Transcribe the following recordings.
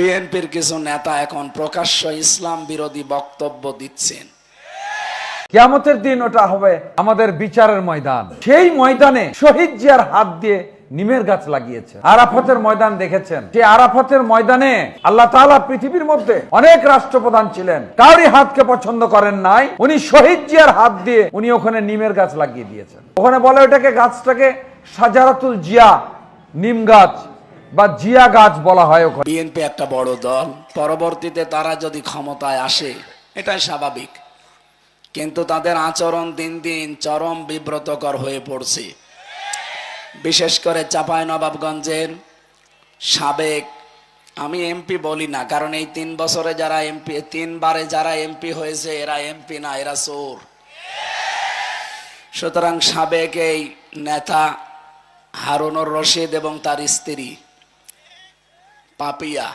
বিএনপির কিছু নেতা এখন প্রকাশ্য ইসলাম বিরোধী বক্তব্য দিচ্ছেন। কিয়ামতের দিন ওটা হবে আমাদের বিচারের ময়দান। সেই ময়দানে শহীদ জিয়ার হাত দিয়ে নিমের গাছ লাগিয়েছে। আরাফাতের ময়দান দেখেছেন? যে আরাফাতের ময়দানে আল্লাহ তাআলা পৃথিবীর মধ্যে অনেক রাষ্ট্রপ্রধান ছিলেন। কাউরি হাতকে পছন্দ করেন নাই। উনি শহীদ জিয়ার হাত দিয়ে উনি ওখানে নিমের গাছ লাগিয়ে দিয়েছেন। ওখানে বলে ওটাকে গাছটাকে সাজারাতুল জিয়া, নিম গাছ। বা জিয়া গাছ বলা হয় ওখানে। বিএনপি একটা বড় দল। পরবর্তীতে তারা যদি ক্ষমতায় আসে, এটাই স্বাভাবিক। কিন্তু তাদের আচরণ দিন দিন চরম বিব্রতকর হয়ে পড়ছে। বিশেষ করে চাপাই নবাবগঞ্জের সাবেক, আমি এমপি বলি না, কারণ এই তিন বছরে যারা এমপি তিনবারে যারা এমপি হয়েছে, এরা এমপি না, এরা চোর। সুতরাং সাবেক এই নেতা হারুনুর রশিদ এবং তার স্ত্রী পাপিয়া।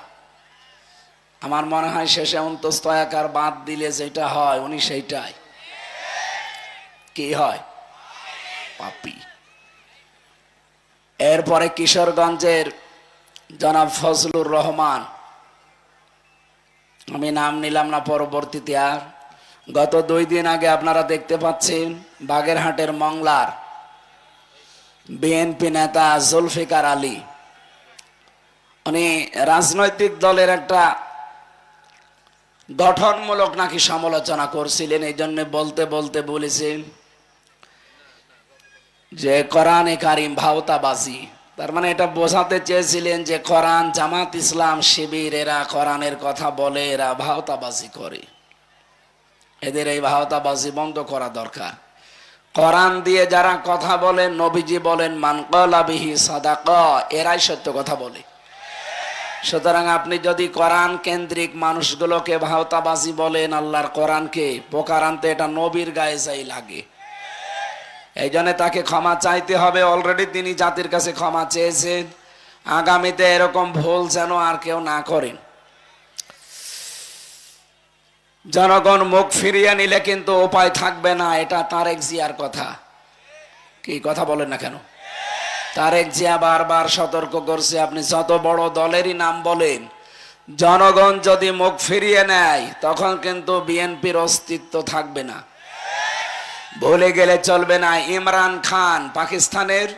আমার মনে হয় শেষে অন্তস্তয়াকার বাদ দিলে যেটা হয় উনি সেইটাই। কি হয়? পাপি। এরপরে কিশোরগঞ্জের জনাব ফজলুর রহমান। আমি নাম নিলাম না পরবর্তীতে আর। গত দুই দিন আগে আপনারা দেখতে পাচ্ছেন বাগেরহাটের মংলার বিএনপি নেতা জুলফিকার আলী। উনি রাজনৈতিক দলের একটা গঠনমূলক নাকি সমালোচনা করছিলেন, এই জন্য বলতে বলতে বলেছেন যে কোরআনে কারিম ভাওতাবাজি। তার মানে এটা বোঝাতে চেয়েছিলেন যে কোরআন জামাত ইসলাম শিবির এরা কোরআনের কথা বলে এরা ভাওতাবাজি করে। এদের এই ভাওতাবাজি বন্ধ করা দরকার। কোরআন দিয়ে যারা কথা বলেন, নবীজি বলেন মানকলা বিহি সাদাক এরাই সত্য কথা বলে। সুতরাং আপনি যদি কোরআন কেন্দ্রিক মানুষগুলোকে ভাওতাবাজি বলেন, আল্লাহর কোরআনকে পোকার আনতে এটা নবীর গায়ে যাই লাগে। এই জন্য তাকে ক্ষমা চাইতে হবে। অলরেডি তিনি জাতির কাছে ক্ষমা চেয়েছেন। আগামীতে এরকম ভুল যেন আর কেউ না করেন। জনগণ মুখ ফিরিয়ে নিলে কিন্তু উপায় থাকবে না, এটা তারেক জিয়ার কথা। কি কথা বলেন না কেন? তারেক জিয়া বারবার সতর্ক করছে, আপনি যত বড় দলেরই নাম বলেন, জনগণ যদি মুখ ফিরিয়ে নেয়, তখন কিন্তু বিএনপির অস্তিত্ব থাকবে না। ভুলে গেলে চলবে না। ইমরান খান পাকিস্তানের,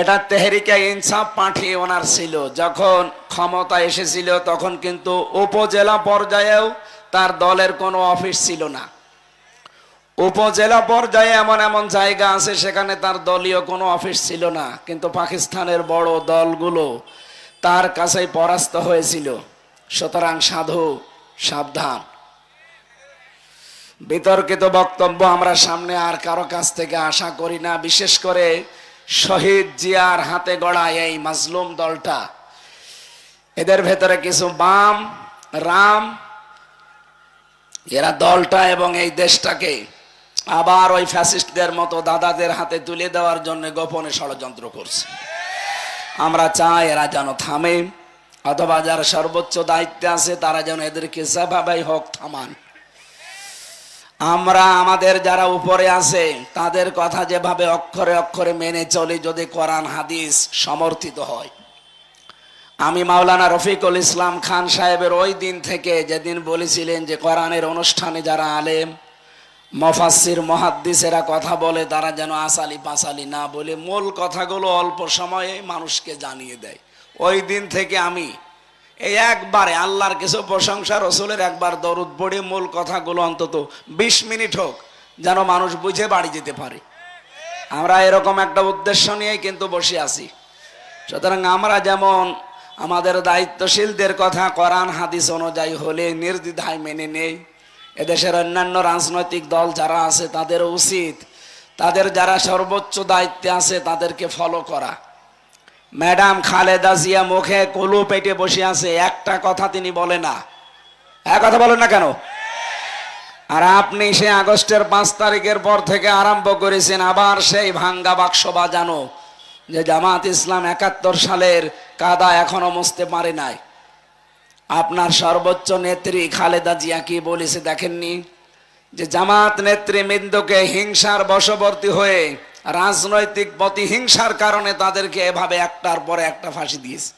এটা তেহরিকা ইনসাফ পাঠিয়ে ওনার ছিল। যখন ক্ষমতা এসেছিল, তখন কিন্তু উপজেলা পর্যায়েও তার দলের কোনো অফিস ছিল না। উপজেলা পর্যায়ে এমন এমন জায়গা আছে, সেখানে তার দলীয় কোনো অফিস ছিল না। কিন্তু পাকিস্তানের বড় দলগুলো তার কাছে পরাস্ত হয়েছিল। সুতরাং সাধু, সাবধান। বিতর্কিত বক্তব্য আমরা সামনে আর কারও কাছ থেকে আশা করি না, বিশেষ করে শহীদ জিয়ার হাতে গড়া এই মাজলুম দলটা। এদের ভেতরে কিছু বাম, রাম, এরা দলটা এবং এই দেশটাকে আবার ওই ফ্যাসিস্টদের মতো দাদাদের হাতে তুলে দেওয়ার জন্য গোপনে ষড়যন্ত্র করছে। আমরা চাই এরা যেন থামে, অথবা যারা সর্বোচ্চ দায়িত্বে আছে তারা যেন এদেরকে যেভাবেই হোক থামান। আমরা আমাদের যারা উপরে আছে, তাদের কথা যেভাবে অক্ষরে অক্ষরে মেনে চলি যদি কোরআন, হাদিস সমর্থিত হয়। আমি মাওলানা রফিকুল ইসলাম খান সাহেবের ওই দিন থেকে যেদিন বলেছিলেন যে কোরআনের অনুষ্ঠানে যারা আলেম মফাসির মহাদ্দিসেরা কথা বলে, তারা যেন আসালি পাসালি না বলে মূল কথাগুলো অল্প সময়ে মানুষকে জানিয়ে দেয়। ওই দিন থেকে আমি এই একবারে আল্লাহর কিছু প্রশংসা, রসুলের একবার দরুদ পড়ে মূল কথাগুলো অন্তত বিশ মিনিট হোক, যেন মানুষ বুঝে বাড়ি যেতে পারে। আমরা এরকম একটা উদ্দেশ্য নিয়েই কিন্তু বসে আছি। সুতরাং আমরা যেমন আমাদের দায়িত্বশীলদের কথা, কোরআন, হাদিস অনুযায়ী হলে নির্দ্বিধায় মেনে নেই এদেশের অন্যান্য রাজনৈতিক দল যারা আছে তাদের উচিত। তাদের যারা সর্বোচ্চ দায়িত্বে আছে, তাদেরকে ফলো করা। ম্যাডাম খালেদা জিয়া মুখে কলু পেটে বসে আছে, একটা কথা তিনি বলে না। এক কথা বলেন না কেন? আর আপনি সে আগস্টের পাঁচ তারিখের পর থেকে আরম্ভ করেছেন, আবার সেই ভাঙ্গা বাক্স বাজানো, যে জামাত ইসলাম একাত্তর সালের কাদা এখনও মুছতে পারে নাই। আপনার সর্বোচ্চ নেত্রী খালেদা জিয়া কি বলেছে দেখেননি? যে জামাত নেতৃবৃন্দকে হিংসার বশবর্তী হয়ে রাজনৈতিক প্রতিহিংসার কারণে তাদেরকে এভাবে একটার পরে একটা ফাঁসি দিয়েছে।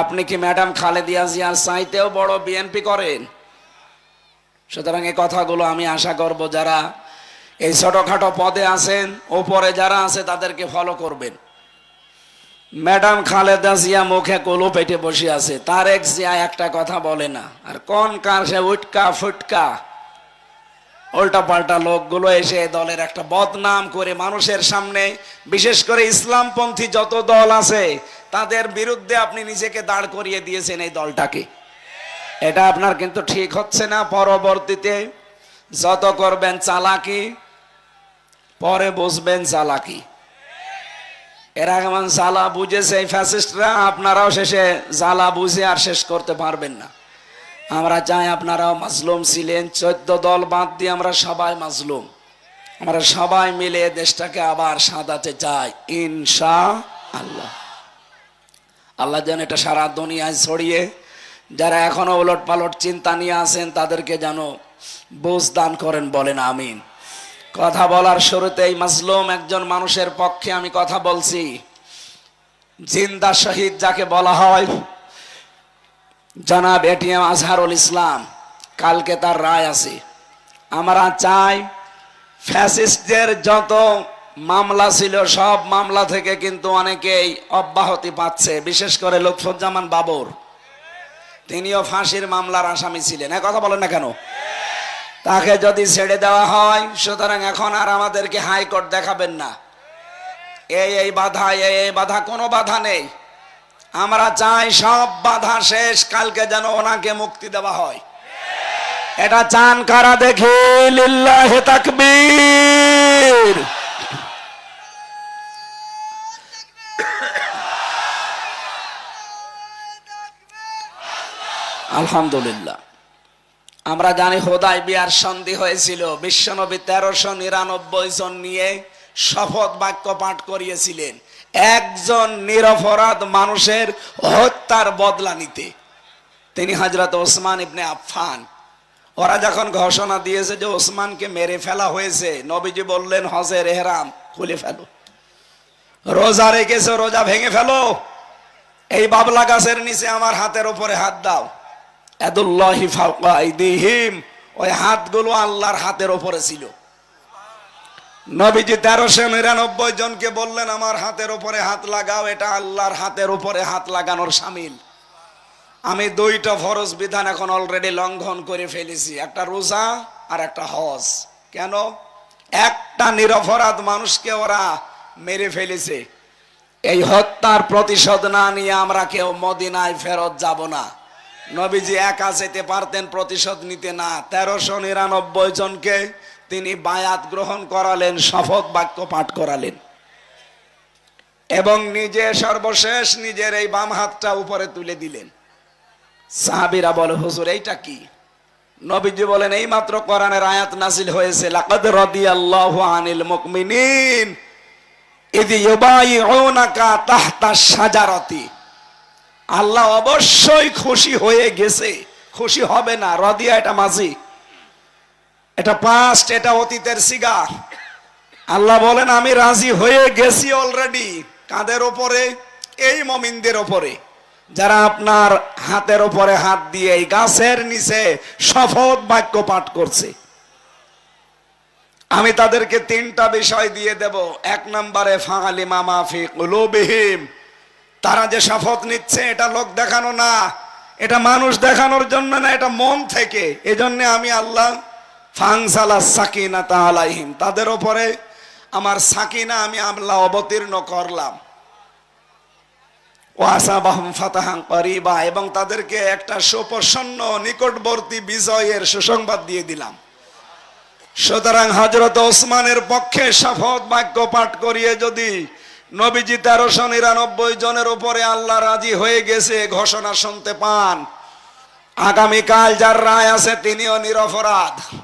আপনি কি ম্যাডাম খালেদিয়া জিয়ার চাইতেও বড় বিএনপি করেন? সুতরাং এই কথাগুলো আমি আশা করব যারা এই ছোটখাটো পদে আছেন, ওপরে যারা আছে তাদেরকে ফলো করবেন। ম্যাডাম খালেদা জিয়া মুখে কলু পেটে বসে আছে। তার এক জিয়া একটা কথা বলে না। আর কোন কার সে উটকা ফুটকা? উল্টা পাল্টা লোকগুলো এসে দলের একটা বদনাম করে মানুষের সামনে, বিশেষ করে ইসলামপন্থী যত দল আছে, তাদের বিরুদ্ধে আপনি নিজেকে দাঁড় করিয়ে দিয়েছেন এই দলটাকে। এটা আপনার কিন্তু ঠিক হচ্ছে না। পরবর্তীতে যত করবেন চালাকি, পরে বসবেন চালাকি। এরা জ্বালা বুঝেছে, এই ফ্যাসিস্টরা আপনারাও শেষে জ্বালা বুঝে আর শেষ করতে পারবেন না। আমরা চাই আপনারাও মাজলুম ছিলেন, চোদ্দ দল বাদ দিয়ে আমরা সবাই মাজলুম। আমরা সবাই মিলে দেশটাকে আবার সাজাতে চাই ইনশা আল্লাহ আল্লাহ যেন এটা সারা দুনিয়ায় ছড়িয়ে, যারা এখনও ওলট পালট চিন্তা নিয়ে আছেন, তাদেরকে যেন বোঝ দান করেন, বলেন আমিন। কথা বলার শুরুতেই মাজলুম একজন মানুষের পক্ষে আমি কথা বলছি। জিন্দা শহীদ যাকে বলা হয়, জনাব এটিএম আজহারুল ইসলাম, কালকে তার রায় আছে। আমরা চাই ফ্যাসিস্টদের যত মামলা ছিল, সব মামলা থেকে কিন্তু অনেকেই অব্যাহতি পাচ্ছে, বিশেষ করে লুৎফুজ্জামান বাবর। তিনিও ফাঁসির মামলার আসামি ছিলেন। এ কথা বলেন না কেন? তাকে যদি ছেড়ে দেওয়া হয়, সুতরাং এখন আর আমাদেরকে হাইকোর্ট দেখাবেন না। এই এই বাধা, এই এই বাধা, কোনো বাধা নেই। আমরা চাই সব বাধা শেষ, কালকে যেন ওনাকে মুক্তি দেওয়া হয়। এটা চান কারা দেখি? লিল্লাহে তাকবীর। আলহামদুলিল্লাহ। আমরা জানি হোদাই বিয়ার সন্ধি হয়েছিল। বিশ্বনবী তেরোশো নিরানব্বই জন নিয়ে শপথ বাক্য পাঠ করিয়েছিলেন। একজন নিরপরাধ মানুষের হত্যার বদলা নিতে। তিনি হজরত ওসমান ইবনে আফফান। ওরা যখন ঘোষণা দিয়েছে যে ওসমানকে মেরে ফেলা হয়েছে, নবীজি বললেন হজের এহরাম, খুলে ফেলো। রোজা রেখেছে, রোজা ভেঙে ফেলো। এই বাবলা গাছের নিচে আমার হাতের উপরে হাত দাও। এদুল্লাহি ফাওকা আইদিহিম। ওই হাতগুলো আল্লাহর হাতের উপরে ছিল। নবীজি তেরোশো নিরানব্বই জনকে বললেন, আমার হাতের উপরে হাত লাগাও, এটা আল্লাহর হাতের উপরে হাত লাগানোর সামিল। আমি দুইটা ফরজ বিধান এখন অলরেডি লঙ্ঘন করে ফেলেছি, একটা রোজা আর একটা হজ। কেন? একটা নিরপরাধ মানুষকে ওরা মেরে ফেলেছে। এই হত্যার প্রতিশোধ না নিয়ে আমরা কেউ মদিনায় ফেরত যাব না। নবীজি একা যেতে পারতেন, প্রতিশোধ নিতে না। তেরোশো নিরানব্বই জনকে তিনি বায়াত গ্রহণ করালেন, শপথ বাক্য পাঠ করালেন। এবং নিজে সর্বশেষ নিজের এই বাম হাতটা উপরে তুলে দিলেন। সাহাবিরা বলে, হুজুর, এইটা কি? নবীজি বলেন এই মাত্র কোরআনের আয়াত নাজিল হয়েছে। লাকাদ রাদিয়াল্লাহু আনিল মুমিনিন ইদি ইউবাইউনাকা তাহতা শাজারাতি। আল্লাহ অবশ্যই খুশি হয়ে গেছে। খুশি হবে না। রদিয়া, এটা মাঝি। এটা পাস্ট এটা অতীতের সিগা আল্লাহ বলেন, আমি রাজি হয়ে গেছি অলরেডি কাদের ওপরে? এই মমিনদের ওপরে। যারা আপনার হাতের ওপরে হাত দিয়ে এই গাছের নিচে শপথ বাক্য পাঠ করছে। আমি তাদেরকে তিনটা বিষয় দিয়ে দেব। এক নম্বরে ফাঁকালি মামা ফি কুলুবিহিম। তারা যে শপথ নিচ্ছে, এটা লোক দেখানো না। এটা মানুষ দেখানোর জন্য না, এটা মন থেকে। এজন্য আমি আল্লাহ ফাংসালা সাকিনা তালাইহিম তাদের ওপরে আমার সাকিনা আমি আল্লাহ অবতীর্ণ করলাম। এবং তাদেরকে একটা সুপ্রসন্ন, নিকটবর্তী বিজয়ের সুসংবাদ দিয়ে দিলাম। সুতরাং হজরত ওসমানের পক্ষে শপথ বাক্য পাঠ করিয়ে যদি নবীজি তেরোশো নিরানব্বই জনের উপরে আল্লাহ রাজি হয়ে গেছে, ঘোষণা শুনতে পান। আগামীকাল যার রায় আছে তিনিও নিরপরাধ।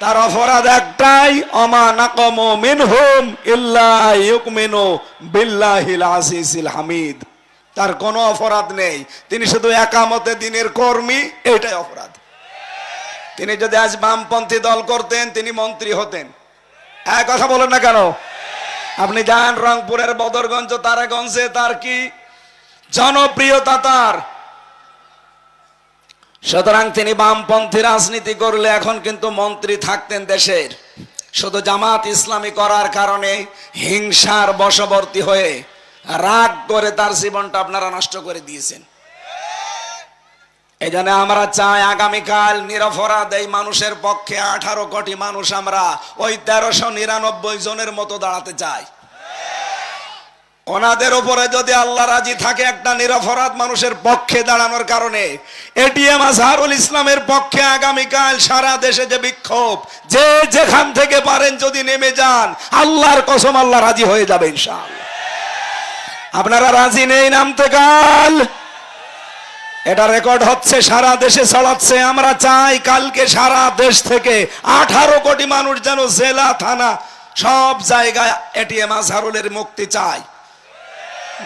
তার অপরাধ একটাই, অমা নাকম মিনহুম ইল্লা ইউকমিনু বিল্লাহিল হামিদ। তার কোনো অপরাধ নেই। তিনি শুধু একামতে দিনের কর্মী, এটাই অপরাধ। তিনি যদি আজ বামপন্থী দল করতেন, তিনি মন্ত্রী হতেন। এক কথা বলেন না কেন? আপনি যান রংপুরের বদরগঞ্জ, তারাগঞ্জে, তার কি? জনপ্রিয়তা তার। সুতরাং তিনি বামপন্থী রাজনীতি করলে এখন কিন্তু মন্ত্রী থাকতেন দেশের। শুধু জামাত ইসলামী করার কারণে হিংসার বশবর্তী হয়ে রাগ করে তার জীবনটা আপনারা নষ্ট করে দিয়েছেন। এই জন্য আমরা চাই আগামীকাল নিরপরাধ এই মানুষের পক্ষে আঠারো কোটি মানুষ আমরা ওই তেরোশো নিরানব্বই জনের মতো দাঁড়াতে চাই। ওনাদের উপরে যদি আল্লাহ রাজি থাকে একটা নিরপরাধ মানুষের পক্ষে দাঁড়ানোর কারণে, এটিএম আজহারুল ইসলামের পক্ষে আগামীকাল সারা দেশে যে বিক্ষোভ, যে যেখান থেকে পারেন যদি নেমে যান, আল্লাহর কসম আল্লাহ রাজি হয়ে যাবে ইনশাআল্লাহ। আপনারা রাজি নেই নামতে কাল? এটা রেকর্ড হচ্ছে, সারা দেশে ছড়াচ্ছে। আমরা চাই কালকে সারা দেশ থেকে আঠারো কোটি মানুষ যেন জেলা, থানা, সব জায়গায় এটিএম আজহারুলের মুক্তি চাই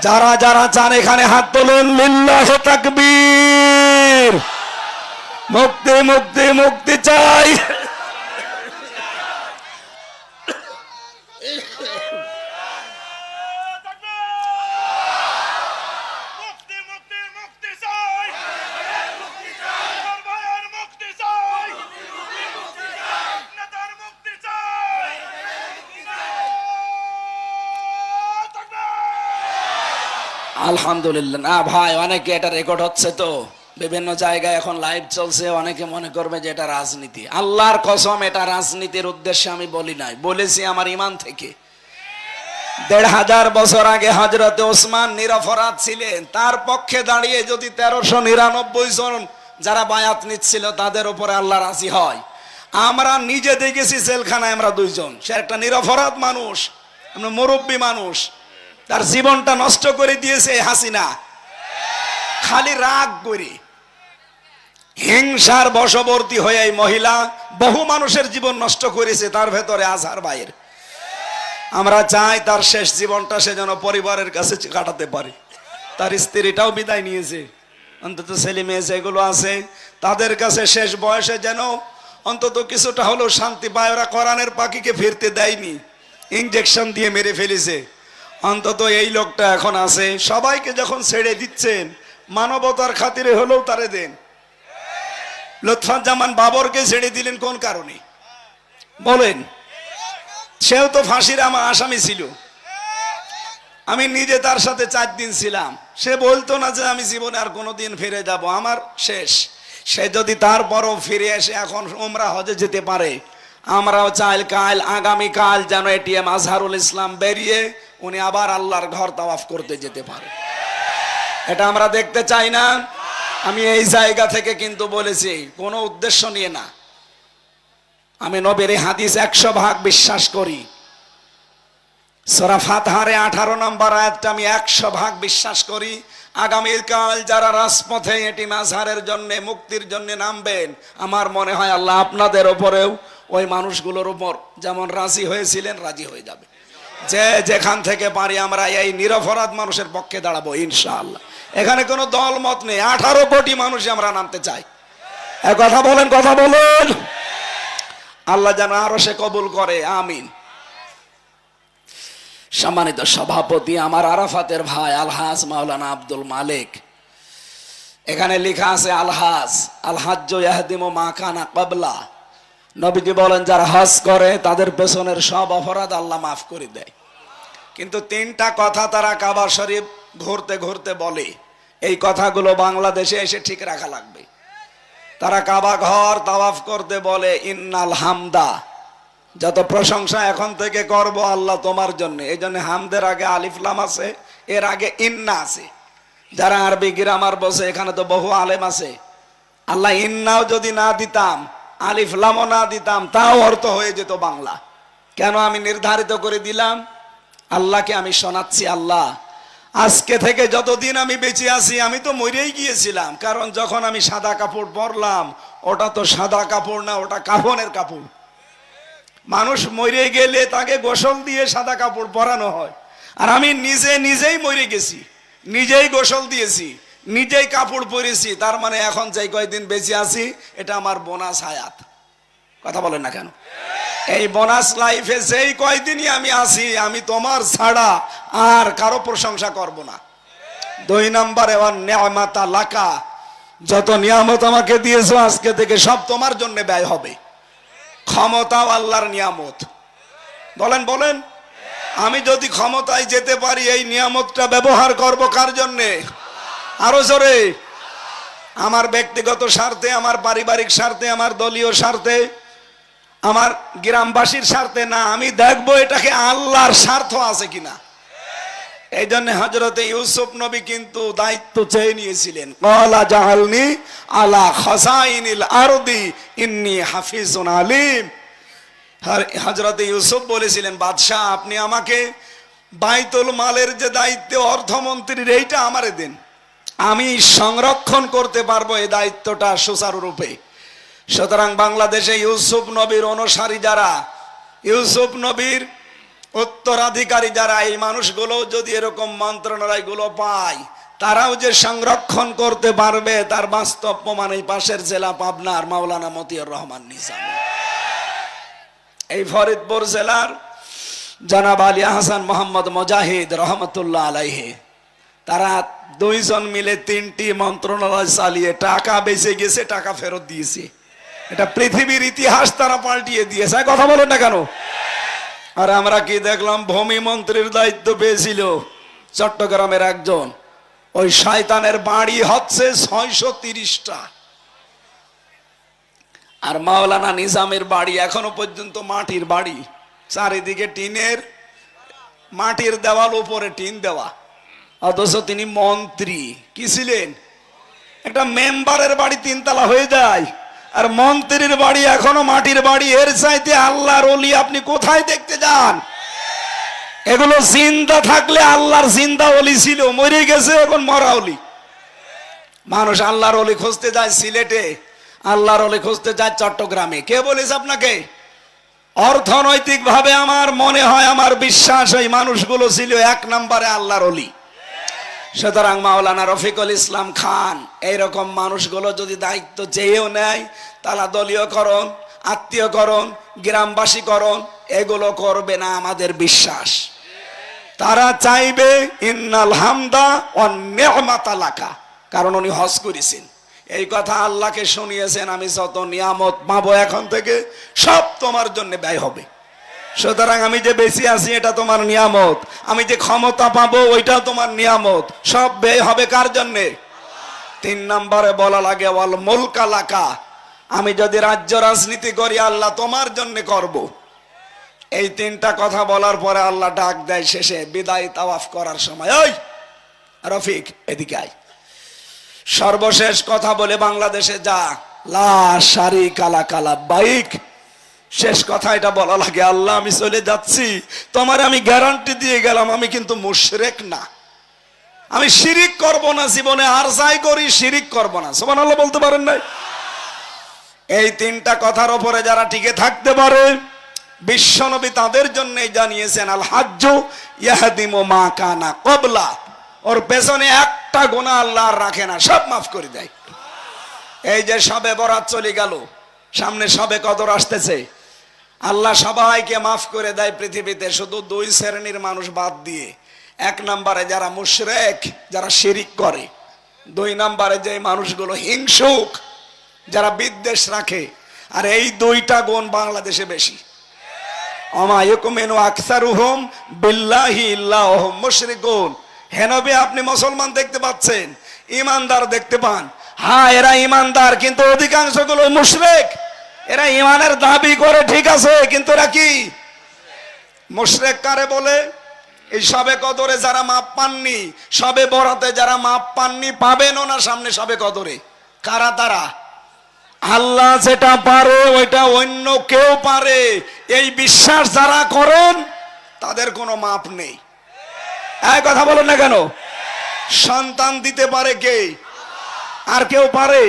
যারা যারা চান এখানে হাত তোলেন, লিল্লাহ মুক্তি মুক্তি মুক্তি চাই মুক্তি মুক্তি মুক্তি চাই আমার ভাইয়ের মুক্তি চাই নেতার মুক্তি চাই আলহামদুলিল্লাহ। না ভাই, অনেকে এটা রেকর্ড হচ্ছে তো। বিভিন্ন জায়গায় এখন লাইভ চলছে, অনেকে মনে করবে যে এটা রাজনীতি। আল্লাহর কসম, এটা রাজনীতির উদ্দেশ্যে আমি বলি নাই। বলেছি আমার ইমান থেকে। দেড় হাজার বছর আগে ওসমান ছিলেন। তার পক্ষে দাঁড়িয়ে যদি তেরোশো নিরানব্বই জন যারা বায়াত নিচ্ছিল, তাদের উপরে আল্লাহ রাজি হয়। আমরা নিজে দেখেছি জেলখানায় আমরা দুইজন। সে একটা নিরপরাধ মানুষ, আমরা মুরব্বী মানুষ। তার জীবনটা নষ্ট করে দিয়েছে হাসিনা। খালি রাগ করে। হিংসার বশবর্তী হয়ে এই মহিলা বহু মানুষের জীবন নষ্ট করেছে, তার ভেতরে আজহার ভাইয়ের। আমরা চাই তার শেষ জীবনটা সে যেন পরিবারের কাছে কাটাতে পারে। তার স্ত্রীটাও বিদায় নিয়েছে। অন্তত ছেলে মেয়ে যেগুলো আছে, তাদের কাছে শেষ বয়সে যেন অন্তত কিছুটা হলেও শান্তি পায়। ওরা কোরআনের পাখিকে ফিরতে দেয়নি। ইঞ্জেকশন দিয়ে মেরে ফেলেছে। অন্তত এই লোকটা এখন আছে। সবাইকে যখন ছেড়ে দিচ্ছেন, মানবতার খাতিরে হলেও তারে দেন। লুৎফাজ্জামান বাবরকে ছেড়ে দিলেন কোন কারণে? বলেন, সেও তো ফাঁসির আমার আসামি ছিল। আমি নিজে তার সাথে চার দিন ছিলাম। সে বলতো না যে আমি জীবনে আর কোনোদিন ফিরে যাব। আমার শেষ। সে যদি তারপরও ফিরে এসে এখন ওমরা হজে যেতে পারে আমরাও চাইল কাল, আগামী কাল যেন এটিএম আজহারুল ইসলাম বেরিয়ে উনি আবার আল্লাহর ঘর তাওয়াফ করতে যেতে পারে। এটা আমরা দেখতে চাই না। আমি এই জায়গা থেকে কিন্তু বলেছি, কোনো উদ্দেশ্য নিয়ে না। আমি নবীর হাদিস একশো ভাগ বিশ্বাস করি। সোরা ফাতহারে আঠারো নম্বর আয়াতটা আমি একশো ভাগ বিশ্বাস করি। আগামীকাল যারা রাজপথে এটি মাঝহারের জন্য, মুক্তির জন্য নামবেন, আমার মনে হয় আল্লাহ আপনাদের ওপরেও ওই মানুষগুলোর উপর যেমন রাজি হয়েছিলেন, রাজি হয়ে যাবে। যে যেখান থেকে পারি আমরা এই নিরপরাধ মানুষের পক্ষে দাঁড়াবো, ইনশাআল্লাহ। এখানে কোনো দল মত নেই, আঠারো কোটি মানুষই আমরা নামতে চাই। কথা বলেন, কথা বলুন। আল্লাহ যেন আরও সে কবুল করে, আমিন। সম্মানিত সভাপতি, আমার আরাফাতের ভাই, আলহাজ মাওলানা আব্দুল মালিক। এখানে লেখা আছে, আলহাজ আলহাজ ইয়াহদিমু মা কানা কবলা। নবীজি বলেন, যারা হজ করে, তাদের পেছনের সব অপরাধ আল্লাহ মাফ করে দেয়। কিন্তু তিনটা কথা তারা কাবা শরীফ ঘুরতে ঘুরতে বলে। এই কথাগুলো বাংলাদেশে এসে ঠিক রাখা লাগবে। তারা কাবা ঘর তাওয়াফ করতে বলে, ইন্নাল হামদা, যত প্রশংসা এখন থেকে করব আল্লাহ তোমার জন্য। এই জন্য হামদের আগে আলিফলাম আছে, এর আগে ইন্না আছে। যারা আরবি গ্রামার বসে, এখানে তো বহু আলেম আছে। আল্লাহ ইন্নাও যদি না দিতাম আলিফলামও না দিতাম, তাও অর্থ হয়ে যেত বাংলা। কেন আমি নির্ধারিত করে দিলাম? আল্লাহকে আমি শোনাচ্ছি, আল্লাহ। আজকে থেকে যতদিন আমি বেঁচে আছি, আমি তো মরেই গিয়েছিলাম। কারণ যখন আমি সাদা কাপড় পরলাম, ওটা তো সাদা কাপড় না, ওটা কাফনের কাপড়। মানুষ মরে গেলে তাকে গোসল দিয়ে সাদা কাপড় পরানো হয়। আর আমি নিজে নিজেই মরে গেছি, নিজেই গোসল দিয়েছি। নিজেই কাপড় পরেছি, তার মানে এখন যে কয়দিন বেঁচে আছি, এটা আমার বোনাস হায়াত। কথা বলেন না কেন? এই বোনাস লাইফে যেই কয়দিনই আমি আছি, আমি তোমার ছাড়া আর কারও প্রশংসা করব না। দুই নম্বরে নিয়ামাতা লাকা। যত নিয়ামত আমাকে দিয়েছ, আজকে থেকে সব তোমার জন্য ব্যয় হবে। ক্ষমতাও আল্লাহর নিয়ামত। বলেন বলেন। আমি যদি ক্ষমতায় যেতে পারি, এই নিয়ামতটা ব্যবহার করব কার জন্যে? আরও জোরে। আমার ব্যক্তিগত স্বার্থে, আমার পারিবারিক স্বার্থে, আমার দলীয় স্বার্থে, আমার গ্রামবাসীর স্বার্থে না, আমি দেখব এটাকে আল্লাহর স্বার্থ আছে কিনা। এই জন্য হজরতে ইউসুফ নবী কিন্তু দায়িত্ব চেয়ে নিয়েছিলেন। কলা জাহালনি আলা খসাইনিল আরদি ইন্নি হাফিজুন আলিম। হজরতে ইউসুফ বলেছিলেন, বাদশাহ, আপনি আমাকে বাইতুল মালের যে দায়িত্ব অর্থমন্ত্রীর এইটা আমারে দেন। আমি সংরক্ষণ করতে পারব এই দায়িত্বটা সুচারুরূপে সুতরাং বাংলাদেশে ইউসুফ নবীর অনুসারী যারা, ইউসুফ নবীর উত্তরাধিকারী যারা, এই মানুষগুলো যদি এরকম মন্ত্রণালয়গুলো পায়, তারাও যে সংরক্ষণ করতে পারবে, তার বাস্তব প্রমাণ এই পাশের জেলা পাবনার মাওলানা মতিউর রহমান নিজামী। এই ফরিদপুর জেলার জনাব আলী হাসান মোহাম্মদ মুজাহিদ রহমতুল্লাহ আলাইহে, তারা দুইজন মিলে তিনটি মন্ত্রণালয় চালিয়ে টাকা বেঁচে গেছে, টাকা ফেরত দিয়েছে। এটা পৃথিবীর ইতিহাস তারা পাল্টিয়ে দিয়েছে। কথা বলেন না কেন? আর আমরা কি দেখলাম? ভূমি মন্ত্রীর দায়িত্ব পেয়েছিল চট্টগ্রামের একজন। ওই শয়তানের বাড়ি হচ্ছে ছয়শো তিরিশটা। আর মাওলানা নিজামের বাড়ি এখনও পর্যন্ত মাটির বাড়ি। চারিদিকে টিনের, মাটির দেওয়াল, উপরে টিন দেওয়া। অথচ তিনি মন্ত্রী। কি ছিলেন? একটা মেম্বারের বাড়ি তিনতলা হয়ে যায়। আর মন্ত্রীর বাড়ি এখনও মাটির বাড়ি। এর চাইতে আল্লাহর অলি আপনি কোথায় দেখতে যান? এগুলো জিন্দা থাকলে আল্লাহর জিন্দা অলি ছিল। মরে গেছে, এখন মরা অলি মানুষ আল্লাহর অলি খুঁজতে যায় সিলেটে, আল্লাহর অলি খুঁজতে যায় চট্টগ্রামে। কে বলেছে আপনাকে? অর্থনৈতিক ভাবে আমার মনে হয়, আমার বিশ্বাস, ওই মানুষগুলো ছিল এক নম্বরে আল্লাহর অলি সুতরাং মাওলানা রফিকুল ইসলাম খান, এইরকম মানুষগুলো যদি দায়িত্ব চেয়েও নেয়, তারা দলীয়করণ আত্মীয়করণ গ্রামবাসীকরণ এগুলো করবে না আমাদের বিশ্বাস। তারা চাইবে, ইন্নাল হামদা অন্যমাতালাকা কারণ উনি হজ করেছেন। এই কথা আল্লাহকে শুনিয়েছেন, আমি যত নিয়ামত পাবো এখন থেকে, সব তোমার জন্য ব্যয় হবে। সুতরাং আমি যে বেশি আছি, এটা তোমার নিয়ামত। আমি যে ক্ষমতা পাবো, ওইটাও তোমার নিয়ামত। সব ব্যয় হবে কার জন্যে? তিন নম্বরে বলা লাগে, ওয়াল মুলকা লাকা। আমি যদি রাজ্য রাজনীতি করি, আল্লাহ তোমার জন্য করব। এই তিনটা কথা বলার পরে আল্লাহ ডাক দেয় শেষে, বিদায় তাওয়াফ করার সময়। ওই, রফিক, এদিকে আয়। সর্বশেষ কথা বলে বাংলাদেশে যা। লা সারি কালা কালা বাইক। শেষ কথা এটা বলা লাগে, আল্লাহ আমি চলে যাচ্ছি, তোমার আমি গ্যারান্টি দিয়ে গেলাম, আমি কিন্তু মুশরেক না। আমি শিরিক করব না জীবনে, আর যাই করি শিরিক করব না। সোমান আল্লাহ বলতে পারেন নাই? এই তিনটা কথার ওপরে যারা টিকে থাকতে পারে বিশ্বনবী তাদের জন্য জানিয়েছেন, আল হাজ্জু ইয়াহদিমু মা কানা কবলা ওর পেছনে একটা গোনা আল্লাহ রাখে না, সব মাফ করে দেয়। এই যে সবে বরাত চলে গেল, সামনে সবে কদর আসতেছে আল্লাহ সবাইকে মাফ করে দেয় পৃথিবীতে, শুধু দুই শ্রেণির মানুষ বাদ দিয়ে। এক নম্বরে যারা মুশরেক, যারা শিরিক করে। দুই নম্বরে যে মানুষগুলো হিংসুক, যারা বিদ্বেষ রাখে। আর এই দুইটা গুণ বাংলাদেশে বেশি। আপনি মুসলমান দেখতে পাচ্ছেন, ইমানদার দেখতে পান। হ্যাঁ এরা ইমানদার, কিন্তু অধিকাংশগুলো মুশরেক। এরা ইমানের দাবি করে, ঠিক আছে, কিন্তু এরা কি? মুশরেক কারে বলে? এই সবে কদরে যারা মাপ পাননি, সবে বরাতে যারা মাপ পাননি, পাবেনও না সামনে সবে কদরে। কারা তারা? আল্লাহ যেটা পারে, ওইটা অন্য কেউ পারে। এই বিশ্বাস যারা করেন, তাদের কোনো মাপ নেই। এক কথা বলেন না কেন? সন্তান দিতে পারে কে? আর কেউ পারে?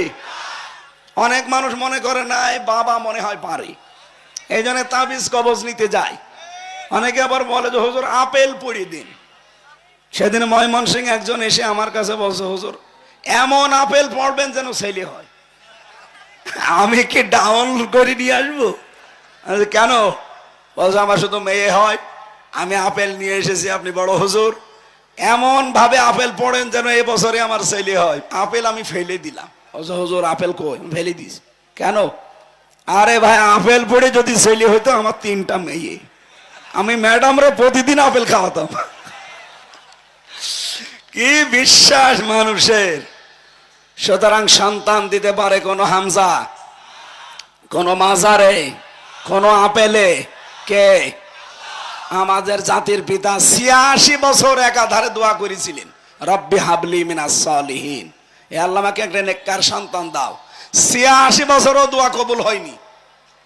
অনেক মানুষ মনে করে নাই বাবা মনে হয় পারে। এই জন্য তাবিজ কবজ নিতে যায়। অনেকে আবার বলে যে, হুজুর, আপেল পড়িয়ে দিন। সেদিন ময়মনসিং একজন এসে আমার কাছে বলছে, হুজুর, এমন আপেল পড়বেন যেন ছেলে হয়। আমি কি ডাউন করে নিয়ে আসব? কেন? বলছে, আমার শুধু মেয়ে হয়। আমি আপেল নিয়ে এসেছি, আপনি বড় হুজুর। এমন ভাবে আপেল পড়েন যেন এই বছরে আমার ছেলে হয়। আপেল আমি ফেলে দিলাম। হুজুর, আপেল কই? ফেলে দিস কেন? আরে ভাই আপেল পড়ে যদি ছেলে হইতো আমার তিনটা মেয়ে। আমি ম্যাডামরা প্রতিদিন আপেল খাওয়াতাম। কি বিশ্বাস মানুষের? সুতরাং সন্তান দিতে পারে কোনো হামজা কোন মাজারে কোন আপেলে। কে? আমাদের জাতির পিতা ছিয়াশি বছর একাধারে দোয়া করেছিলেন। রব্বি হাবলি মিনাস সালিহিন। এ আল্লাহ আমাকে একটা নেককার সন্তান দাও। ছিয়াশি বছরও দোয়া কবুল হয়নি।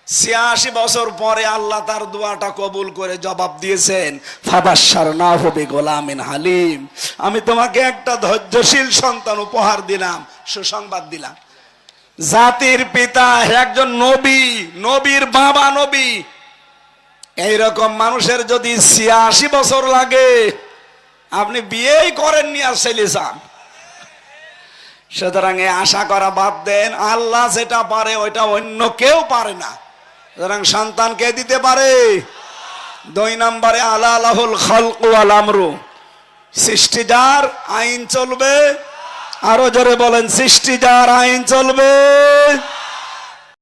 ছিয়াশি বছর পরে আল্লাহ তার দোয়াটা কবুল করে জবাব দিয়েছেন ফাবাসার না হবে গোলামিন হালিম। আমি তোমাকে একটা ধৈর্যশীল সন্তান উপহার দিলাম, সুসংবাদ দিলাম। জাতির পিতা একজন নবী, নবীর বাবা নবী। এইরকম মানুষের যদি ছিয়াশি বছর লাগে, আপনি বিয়েই করেননি আর ছেলে সুতরাং আশা করা বাদ দেন, আল্লাহ যেটা পারে ওইটা অন্য কেউ পারে না। সুতরাং সন্তান কে দিতে পারে? দুই নম্বরে আলা আলাহুল খলকু আল আমরু। আইন চলবে। আরও জোরে বলেন সৃষ্টি যার আইন চলবে।